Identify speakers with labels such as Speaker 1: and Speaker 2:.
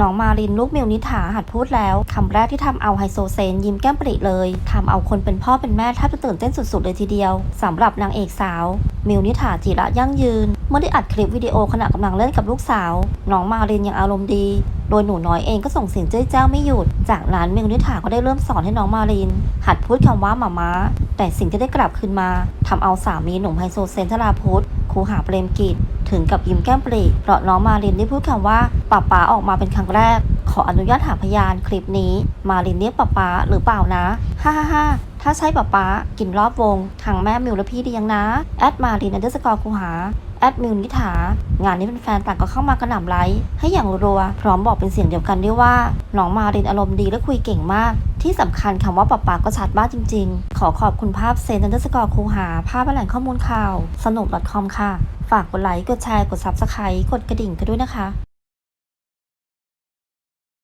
Speaker 1: น้องมารินลูกมิวนิถาหัดพูดแล้วคำแรกที่ทำเอาไฮโซเซนยิ้มแก้มปริเลยทำเอาคนเป็นพ่อเป็นแม่แทบจะตื่นเต้นสุดๆเลยทีเดียวสำหรับนางเอกสาว มิวนิถาจิระยั่งยืน เมื่อได้อัดคลิปวิดีโอขณะกำลังเล่นกับลูกสาว น้องมารินยังอารมณ์ดี โดยหนูน้อยเองก็ส่งเสียงเจ้ยเจ้าไม่หยุด จากนั้นมิวนิถาก็ได้เริ่มสอนให้น้องมาริน หัดพูดคำว่าหมาม้าแต่สิ่งที่ได้กลับคืนมาทำเอาสามีหนุ่มไฮโซเซนทราพุทธครูหาเปรมกิจ ถึงกับยิ้มแก้มปรีเพราะน้องมาลินได้พูดคำว่าป้าป๋าออกมาเป็นครั้งแรก ขออนุญาตหาพยานคลิปนี้ มาลินเรียกป้าป๋าหรือเปล่านะ ฮ่าฮ่า ถ้าใช่ป้าป๋ากินรอบวง ทางแม่มิวและพี่เลี้ยงนะ แอดมารินอันเดอร์สกอร์ครูหา แอดมิวนิถางานนี้เป็นแฟนต่างก็เข้ามากระหน่ำไลค์ให้อย่างรัว พร้อมบอกเป็นเสียงเดียวกันด้วยว่า น้องมารินอารมณ์ดีและคุยเก่งมาก ที่สำคัญคำว่าป๊าป๊าก็ชัดมากจริง ๆ ขอขอบคุณภาพเซนนันเดอร์สกอร์คูหา ภาพและแหล่งข้อมูลข่าว สนุก .com ค่ะ ฝากกดไลค์ กดแชร์ กด Subscribe กดกระดิ่งกันด้วยนะคะ